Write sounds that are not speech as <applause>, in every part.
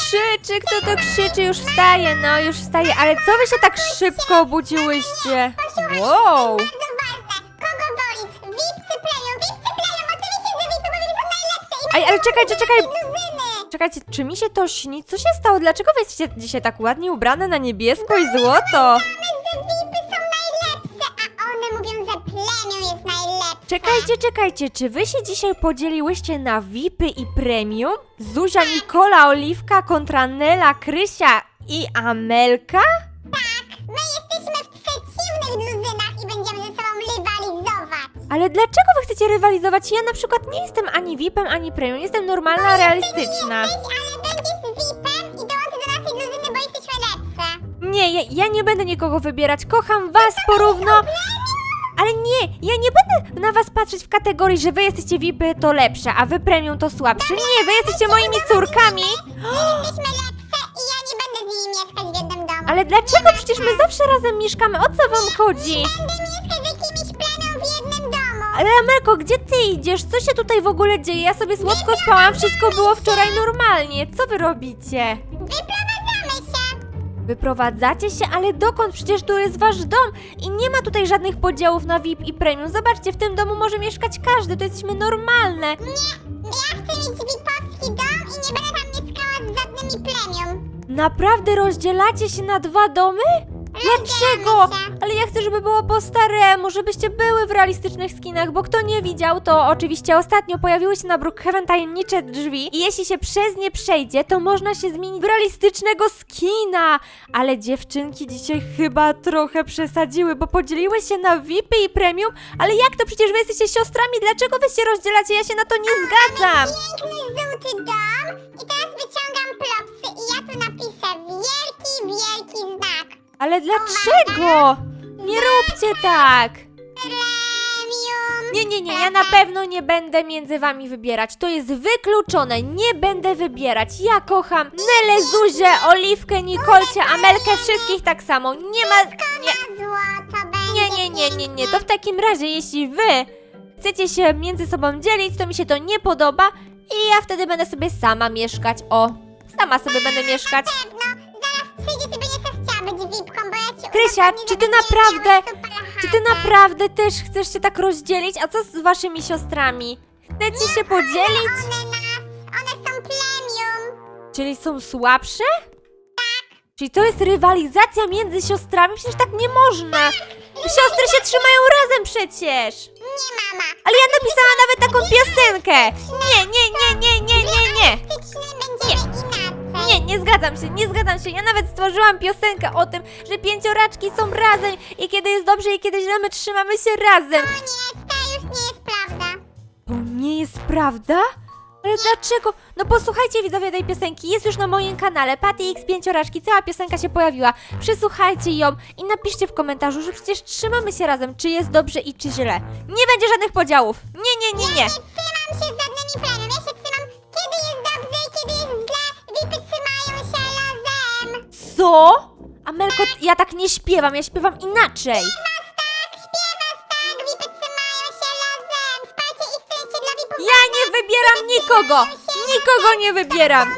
krzyczy? Kto to krzyczy? Już wstaje, no już wstaje. Ale co wy się tak szybko obudziłyście? Wow! Ej, ale czekajcie, czekaj. luzyny. Czekajcie, czy mi się to śni? Co się stało? Dlaczego wy jesteście dzisiaj tak ładnie ubrane na niebiesko i złoto? Czekajcie, czekajcie, czy wy się dzisiaj podzieliłyście na VIPy i premium? Zuzia, Nikola, Oliwka kontra Nela, Krysia i Amelka? My jesteśmy w przeciwnych luzynach i będziemy ze sobą rywalizować. Ale dlaczego wy chcecie rywalizować? Ja na przykład nie jestem ani VIPem, ani premium, jestem normalna, realistyczna. Jesteś, ale będziesz VIPem i dołączysz do naszej luzyny, bo jesteśmy lepsze. Nie, ja, ja nie będę nikogo wybierać, kocham was porówno. Ale nie, ja nie będę na was patrzeć w kategorii, że wy jesteście VIPy to lepsze, a wy premium to słabsze. Nie, wy jesteście moimi córkami. Jesteśmy lepsze i ja nie będę z nimi mieszkać w jednym domu. Ale dlaczego? Przecież my zawsze razem mieszkamy. O co wam chodzi? Będę mieszkać z jakimiś w jednym domu. Ale Amelko, gdzie ty idziesz? Co się tutaj w ogóle dzieje? Ja sobie słodko spałam, wszystko było wczoraj normalnie. Co wy robicie? Się. Wyprowadzacie się, ale dokąd? Przecież tu jest wasz dom i nie ma tutaj żadnych podziałów na VIP i premium. Zobaczcie, w tym domu może mieszkać każdy, to jesteśmy normalne. Nie, ja chcę mieć VIPowski dom i nie będę tam mieszkała z żadnymi premium. Naprawdę rozdzielacie się na dwa domy? Dlaczego? Ale ja chcę, żeby było po staremu, żebyście były w realistycznych skinach, bo kto nie widział, to oczywiście ostatnio pojawiły się na Brookhaven tajemnicze drzwi i jeśli się przez nie przejdzie, to można się zmienić w realistycznego skina. Ale dziewczynki dzisiaj chyba trochę przesadziły, bo podzieliły się na VIPy i premium, ale jak to przecież wy jesteście siostrami, dlaczego wy się rozdzielacie? Ja się na to nie zgadzam. Piękny, żółty dom i teraz wyciągam plopsy i ja tu napiszę wielki, wielki znak. Ale dlaczego? Nie róbcie tak. Premium. Nie, nie, nie, ja na pewno nie będę między wami wybierać. To jest wykluczone, nie będę wybierać. Ja kocham Nelę, Zuzię, Oliwkę, Nikolcie, Amelkę, wszystkich tak samo. Nie ma... Nie, nie, nie, nie, nie, nie. To w takim razie, jeśli wy chcecie się między sobą dzielić, to mi się to nie podoba i ja wtedy będę sobie sama mieszkać. O, sama sobie będę mieszkać. Pewno, zaraz przyjdzie Krysia, czy ty naprawdę- Czy ty naprawdę też chcesz się tak rozdzielić? A co z waszymi siostrami? Chcecie się podzielić? One nas, one są premium. Czyli są słabsze? Czyli to jest rywalizacja między siostrami? Przecież tak nie można! Siostry się trzymają razem przecież! Nie mama. Ale ja napisałam nawet taką piosenkę! Nie, nie, nie, nie, Nie, zgadzam się, nie zgadzam się. Ja nawet stworzyłam piosenkę o tym, że pięcioraczki są razem i kiedy jest dobrze i kiedy źle, my trzymamy się razem. O nie, to już nie jest prawda. To nie jest prawda? Ale dlaczego? No posłuchajcie widzowie tej piosenki, jest już na moim kanale Patty X Pięcioraczki, cała piosenka się pojawiła. Przesłuchajcie ją i napiszcie w komentarzu, że przecież trzymamy się razem, czy jest dobrze i czy źle. Nie będzie żadnych podziałów. Nie, nie, nie, nie. Nie trzymam się z żadnymi premium. Ja się Co? Amelko, ja tak nie śpiewam, ja śpiewam inaczej. Tak, tak. Ja nie wybieram nikogo! Nikogo nie wybieram!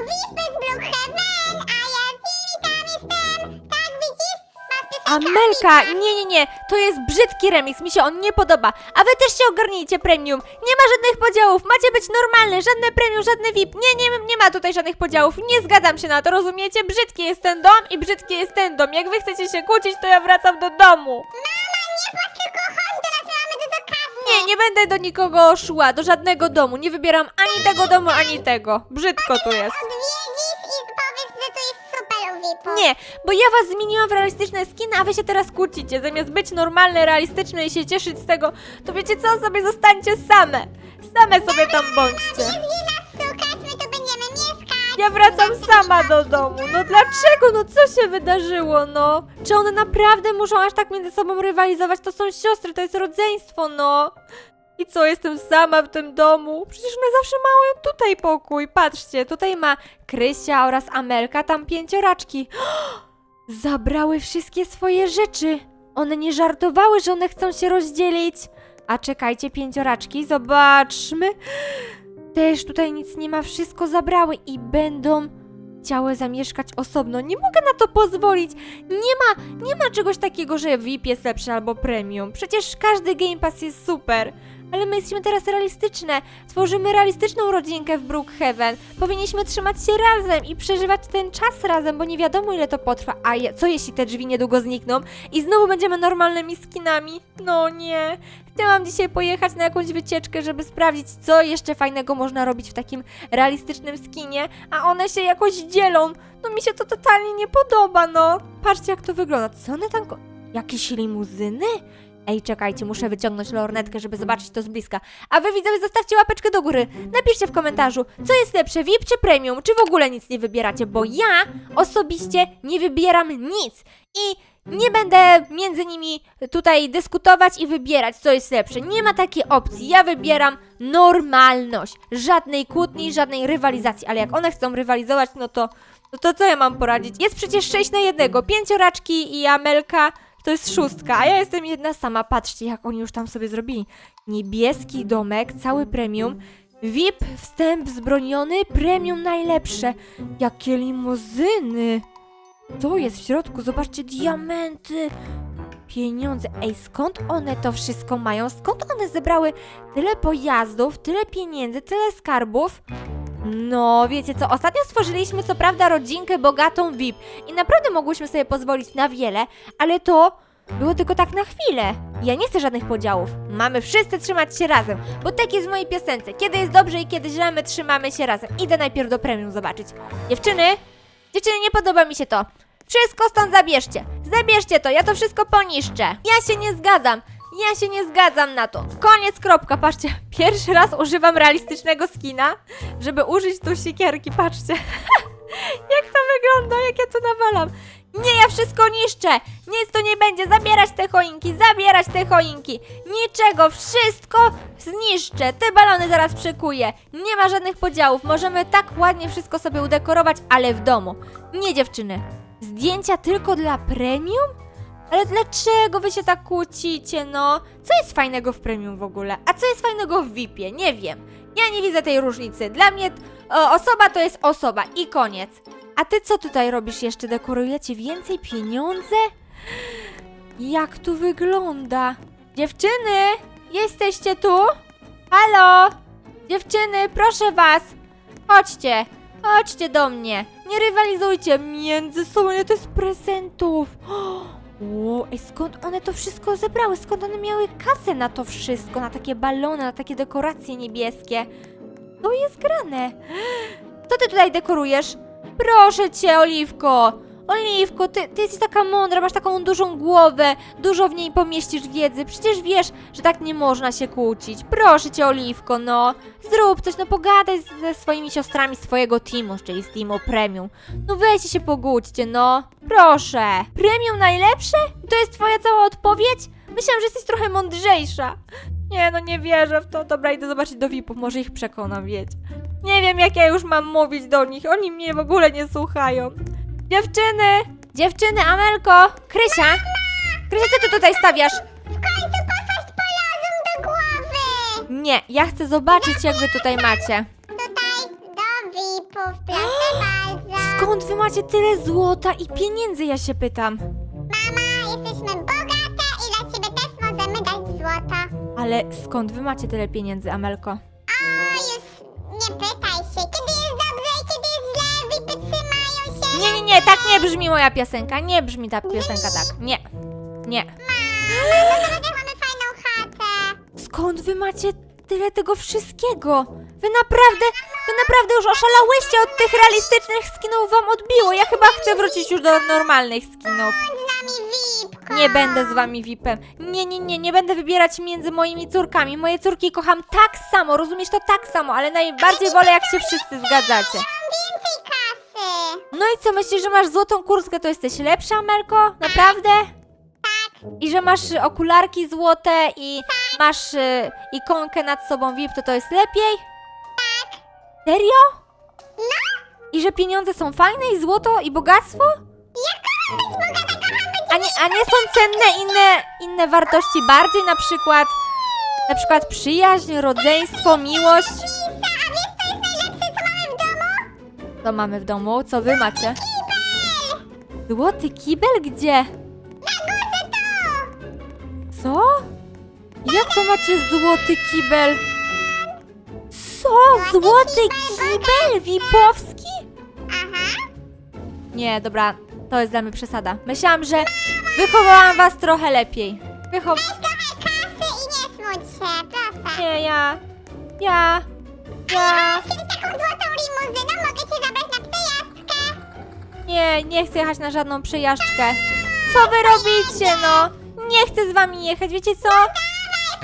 Amelka, nie, nie, nie, to jest brzydki remix, mi się on nie podoba. A wy też się ogarnijcie premium. Nie ma żadnych podziałów, macie być normalne, żadne premium, żadne VIP. Nie, nie, nie ma tutaj żadnych podziałów. Nie zgadzam się na to, rozumiecie? Brzydki jest ten dom i brzydki jest ten dom. Jak wy chcecie się kłócić, to ja wracam do domu. Mama, nie płacz, tylko chodź do nas, my mamy dużo kasy. Nie, nie będę do nikogo szła, do żadnego domu. Nie wybieram ani tego domu, ani tego. Brzydko tu jest. Odwiedzisz Nie, bo ja was zmieniłam w realistyczne skiny, a wy się teraz kłócicie. Zamiast być normalne, realistyczne i się cieszyć z tego, to wiecie co, sobie zostańcie same. Same sobie tam bądźcie. Nas szukać, my tu będziemy mieszkać. Ja wracam sama do domu. No dlaczego? No co się wydarzyło, no? Czy one naprawdę muszą aż tak między sobą rywalizować? To są siostry, to jest rodzeństwo, no. I co, jestem sama w tym domu? Przecież one zawsze mają tutaj pokój. Patrzcie, tutaj ma Krysia oraz Amelka, tam pięcioraczki. <gasps> Zabrały wszystkie swoje rzeczy. One nie żartowały, że one chcą się rozdzielić. A czekajcie, pięcioraczki, zobaczmy. Też tutaj nic nie ma, wszystko zabrały i będą chciały zamieszkać osobno. Nie mogę na to pozwolić. Nie ma, nie ma czegoś takiego, że VIP jest lepszy albo premium. Przecież każdy Game Pass jest super. Ale my jesteśmy teraz realistyczne. Tworzymy realistyczną rodzinkę w Brookhaven. Powinniśmy trzymać się razem i przeżywać ten czas razem, bo nie wiadomo ile to potrwa. A je, co jeśli te drzwi niedługo znikną i znowu będziemy normalnymi skinami? No nie. Chciałam dzisiaj pojechać na jakąś wycieczkę, żeby sprawdzić, co jeszcze fajnego można robić w takim realistycznym skinie, a one się jakoś dzielą. No mi się to totalnie nie podoba, no. Patrzcie, jak to wygląda. Co one tam... Jakieś limuzyny? Ej, czekajcie, muszę wyciągnąć lornetkę, żeby zobaczyć to z bliska. A wy widzowie, zostawcie łapeczkę do góry. Napiszcie w komentarzu, co jest lepsze, VIP czy premium, czy w ogóle nic nie wybieracie, bo ja osobiście nie wybieram nic. I nie będę między nimi tutaj dyskutować i wybierać, co jest lepsze. Nie ma takiej opcji. Ja wybieram normalność. Żadnej kłótni, żadnej rywalizacji. Ale jak one chcą rywalizować, no to, no to co ja mam poradzić? Jest przecież 6 na jednego. Pięcioraczki i Amelka to jest szóstka, a ja jestem jedna sama. Patrzcie, jak oni już tam sobie zrobili. Niebieski domek, cały premium. VIP, wstęp wzbroniony, premium najlepsze. Jakie limuzyny! To jest w środku, zobaczcie, diamenty! Pieniądze. Ej, skąd one to wszystko mają? Skąd one zebrały tyle pojazdów, tyle pieniędzy, tyle skarbów? No, wiecie co, ostatnio stworzyliśmy co prawda rodzinkę bogatą VIP i naprawdę mogłyśmy sobie pozwolić na wiele, ale to było tylko tak na chwilę. Ja nie chcę żadnych podziałów. Mamy wszyscy trzymać się razem, bo tak jest w mojej piosence. Kiedy jest dobrze i kiedy źle, my trzymamy się razem. Idę najpierw do premium zobaczyć. Dziewczyny, dziewczyny, nie podoba mi się to. Wszystko stąd zabierzcie. Zabierzcie to, ja to wszystko poniszczę. Ja się nie zgadzam. Ja się nie zgadzam na to. Koniec, kropka. Patrzcie, <laughs> pierwszy raz używam realistycznego skina, żeby użyć tu siekierki. Patrzcie. <laughs> jak to wygląda, jak ja to nawalam. Nie, ja wszystko niszczę. Nic tu nie będzie. Zabierać te choinki, zabierać te choinki. Niczego, wszystko zniszczę. Te balony zaraz przekuję. Nie ma żadnych podziałów. Możemy tak ładnie wszystko sobie udekorować, ale w domu. Nie, dziewczyny. Zdjęcia tylko dla premium? Ale dlaczego wy się tak kłócicie, no? Co jest fajnego w premium w ogóle? A co jest fajnego w VIP-ie? Nie wiem. Ja nie widzę tej różnicy. Dla mnie o, osoba to jest osoba i koniec. A ty co tutaj robisz jeszcze? Dekorujecie więcej pieniądze? Jak tu wygląda? Dziewczyny, jesteście tu? Halo? Dziewczyny, proszę was. Chodźcie, chodźcie do mnie. Nie rywalizujcie między sobą, ile to jest prezentów. <gasps> Ej, skąd one to wszystko zebrały? Skąd one miały kasę na to wszystko? Na takie balony, na takie dekoracje niebieskie? To jest grane. <gasps> Co ty tutaj dekorujesz? Proszę cię, Oliwko! Oliwko, ty, ty jesteś taka mądra, masz taką dużą głowę, dużo w niej pomieścisz wiedzy. Przecież wiesz, że tak nie można się kłócić. Proszę cię, Oliwko, no. Zrób coś, no pogadaj ze swoimi siostrami z twojego teamu, czyli z teamu Premium. No weźcie się pogódźcie, no. Proszę. Premium najlepsze? To jest twoja cała odpowiedź? Myślałam, że jesteś trochę mądrzejsza. Nie, no nie wierzę w to. Dobra, idę zobaczyć do VIP-ów, może ich przekonam, wiecie. Nie wiem, jak ja już mam mówić do nich. Oni mnie w ogóle nie słuchają. Dziewczyny! Dziewczyny, Amelko! Krysia! Krysia, co ty tutaj stawiasz? W końcu posłaść polazum do głowy! Nie, ja chcę zobaczyć, jak wy tutaj macie. Tutaj do VIP-ów, proszę <gasps> bardzo. Skąd wy macie tyle złota i pieniędzy, ja się pytam. Mama, jesteśmy bogate i dla ciebie też możemy dać złoto. Ale skąd wy macie tyle pieniędzy, Amelko? O, już nie pytaj się, kiedy Nie, tak nie brzmi moja piosenka. Nie brzmi ta piosenka tak. Nie. Nie. Mama, mamy fajną chatę. Skąd wy macie tyle tego wszystkiego? Wy naprawdę, wy naprawdę już oszalałyście od tych realistycznych skinów wam odbiło. Ja chyba chcę wrócić już do normalnych skinów. Z nami. Nie będę z wami VIP-em. Nie, nie, nie, nie będę wybierać między moimi córkami. Moje córki kocham tak samo, rozumiesz to tak samo, ale najbardziej wolę jak się wszyscy zgadzacie. No i co, myślisz, że masz złotą kurtkę, to jesteś lepsza, Amelko? Naprawdę? Tak. I że masz okularki złote i masz y, ikonkę nad sobą VIP, to to jest lepiej? Tak. Serio? No, I że pieniądze są fajne i złoto i bogactwo? bogata, A nie, a nie są cenne inne, inne wartości bardziej, na przykład na przykład przyjaźń, rodzeństwo, miłość? Co mamy w domu? Co wy macie? Złoty kibel gdzie? Na górze tu! Co? Jak to macie złoty kibel? Co? Złoty kibel wipowski? Aha. Nie, dobra, to jest dla mnie przesada. Myślałam, że wychowałam was trochę lepiej. Wychow... Nie ja... Ja... Ja... Taką złotą limuzyną? Nie, nie chcę jechać na żadną przejażdżkę. Co wy robicie, no? Nie chcę z wami jechać, wiecie co?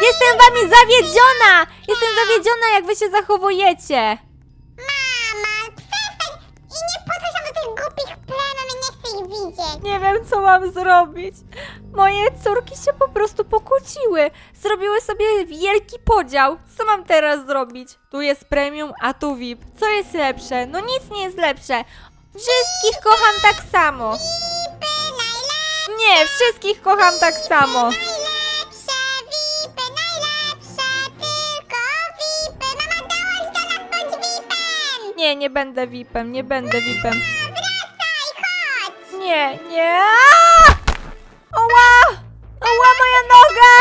Jestem wami zawiedziona! Jestem zawiedziona, jak wy się zachowujecie. Mama, przestań! I nie podchodź do tych głupich ja nie chcę ich widzieć. Nie wiem, co mam zrobić. Moje córki się po prostu pokłóciły. Zrobiły sobie wielki podział. Co mam teraz zrobić? Tu jest premium, a tu VIP. Co jest lepsze? No nic nie jest lepsze. Wszystkich kocham tak samo. Nie, wszystkich kocham tak samo. najlepsze, vipy najlepsze, tylko vipy. Mama, dołącz do nas, bądź vipem! Nie, nie będę VIPem, nie będę VIPem. Wracaj, chodź! Nie, nie. Aaa! Oła! Oła moja noga!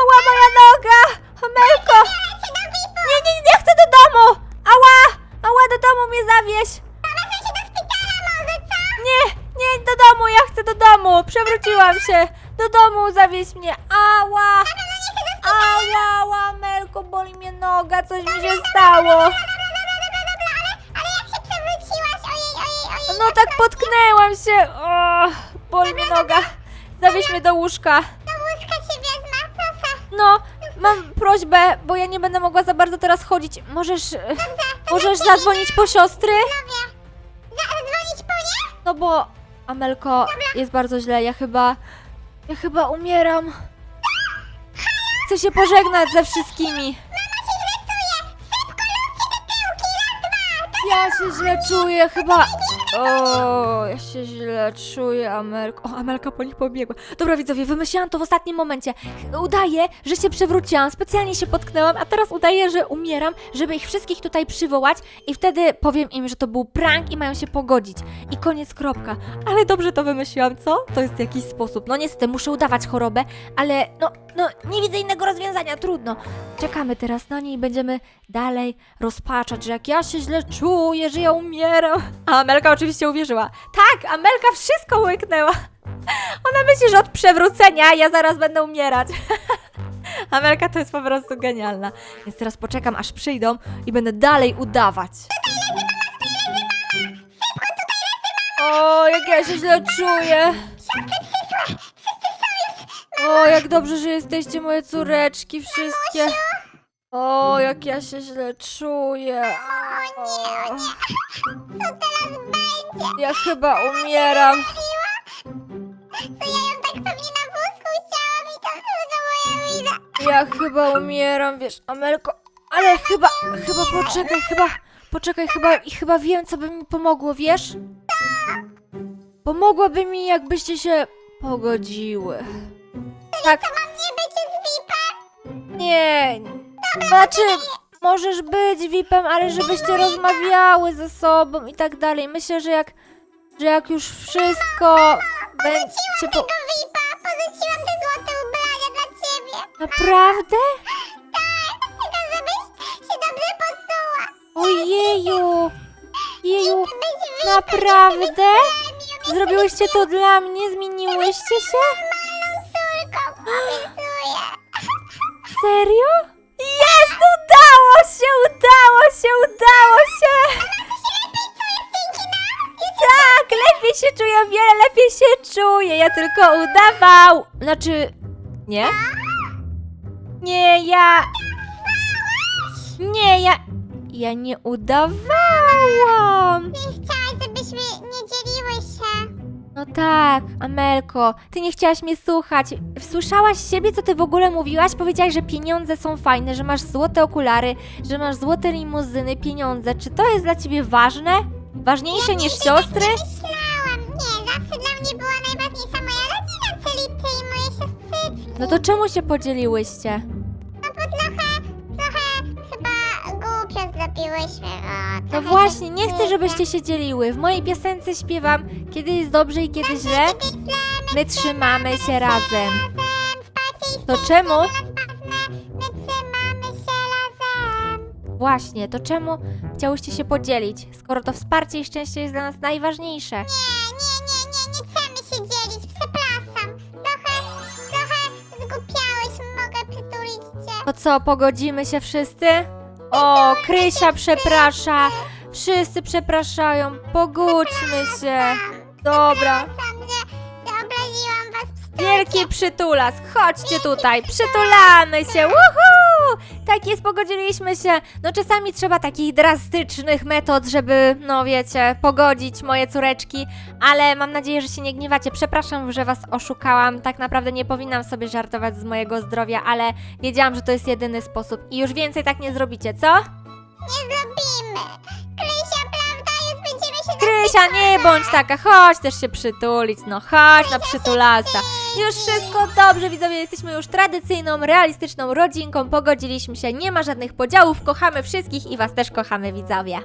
Oła moja noga! Do vipu! Nie, nie, nie chcę do domu! Ała! Ała, do domu mnie zawieź! Do domu! Przewróciłam się! Do domu zawieź mnie! Ała! Ała, ała, Amelko, boli mnie noga, coś mi się stało! No tak potknęłam się! O, boli mnie noga! Zawieź mnie do łóżka! Do łóżka cię wezmę, proszę. No, mam prośbę, bo ja nie będę mogła za bardzo teraz chodzić. Możesz. Możesz zadzwonić po siostry? Zadzwonić po nie? No bo Amelko jest bardzo źle. Ja chyba. Ja chyba umieram. Chcę się pożegnać ze wszystkimi. Mama się źle czuje. Szybko, luzcie te tyłki, raz, dwa. To Ja się źle czuję, chyba. O, ja się źle czuję, Amelko. O, Amelka po nich pobiegła. Dobra, widzowie, wymyśliłam to w ostatnim momencie. Udaję, że się przewróciłam, specjalnie się potknęłam, a teraz udaję, że umieram, żeby ich wszystkich tutaj przywołać i wtedy powiem im, że to był prank i mają się pogodzić. I koniec, kropka. Ale dobrze to wymyśliłam, co? To jest jakiś sposób. No niestety, muszę udawać chorobę, ale no, no, nie widzę innego rozwiązania, trudno. Czekamy teraz na nie i będziemy dalej rozpaczać, że jak ja się źle czuję, że ja umieram. A Amelka oczywiście uwierzyła. Tak, Amelka wszystko łyknęła. Ona myśli, że od przewrócenia ja zaraz będę umierać. <laughs> Amelka to jest po prostu genialna. Więc teraz poczekam, aż przyjdą i będę dalej udawać. O, jak ja się źle czuję. O, jak dobrze, że jesteście moje córeczki wszystkie. O, jak ja się źle czuję. O nie, o nie. Co teraz będzie? Ja chyba umieram. To ja ją tak pewnie na wózku chciałam i to wszystko moja wina. Ja chyba umieram, wiesz, Amelko. Ale chyba, chyba poczekaj, chyba, poczekaj, chyba, i chyba wiem, co by mi pomogło, wiesz? Pomogłoby mi, jakbyście się pogodziły. Tak, To mam nie być z VIP-em? nie. Znaczy, możesz być VIP-em, ale żebyście rozmawiały ze sobą i tak dalej. Myślę, że jak, że jak już wszystko będzie po... Tego VIP-a, porzuciłam te złote ubrania dla ciebie. Naprawdę? Tak, tylko żebyś się dobrze poczuła. Ojeju! Jeju, Byś VIP-em, naprawdę? Zrobiłyście to dla mnie? Zmieniłyście się? Obiecuję. Serio? Jest! Udało się! Udało się! Udało się! Tak! Lepiej się czuję, wiele lepiej się czuję. Ja tylko udawał. Znaczy... Nie? Nie, ja... Nie, ja... Ja nie udawałam. Nie chciałaś, żebyśmy. No tak, Amelko, ty nie chciałaś mnie słuchać. Słyszałaś siebie, co ty w ogóle mówiłaś? Powiedziałaś, że pieniądze są fajne, że masz złote okulary, że masz złote limuzyny, pieniądze. Czy to jest dla ciebie ważne? Ważniejsze niż siostry? Nie myślałam. Nie, zawsze dla mnie była najważniejsza moja rodzina, czyli ty i moje siostryczki. No to czemu się podzieliłyście? No bo trochę, trochę chyba głupio zrobiłyśmy, bo... No trochę właśnie, nie chcę, żebyście się dzieliły. W mojej piosence śpiewam, kiedy jest dobrze i kiedy źle, my trzymamy się razem. To czemu? Właśnie, to czemu chciałyście się podzielić, skoro to wsparcie i szczęście jest dla nas najważniejsze? Nie, nie, nie, nie, nie chcemy się dzielić, przepraszam. Trochę, trochę zgłupiałeś, mogę przytulić cię. To co, pogodzimy się wszyscy? O, Krysia przeprasza. Wszyscy przepraszają. Pogódźmy się. Dobra. Przepraszam, że, że obraziłam was. Wielki przytulas. Chodźcie tutaj. Przytulamy się. Woohoo! Tak jest, pogodziliśmy się. No czasami trzeba takich drastycznych metod, żeby, no wiecie, pogodzić moje córeczki, ale mam nadzieję, że się nie gniewacie. Przepraszam, że was oszukałam. Tak naprawdę nie powinnam sobie żartować z mojego zdrowia, ale wiedziałam, że to jest jedyny sposób i już więcej tak nie zrobicie, co? Nie zrobimy. Krysia, Krysia, nie bądź taka, chodź też się przytulić, no chodź na przytulasa. Już wszystko dobrze, widzowie, jesteśmy już tradycyjną, realistyczną rodzinką, pogodziliśmy się, nie ma żadnych podziałów, kochamy wszystkich i was też kochamy, widzowie.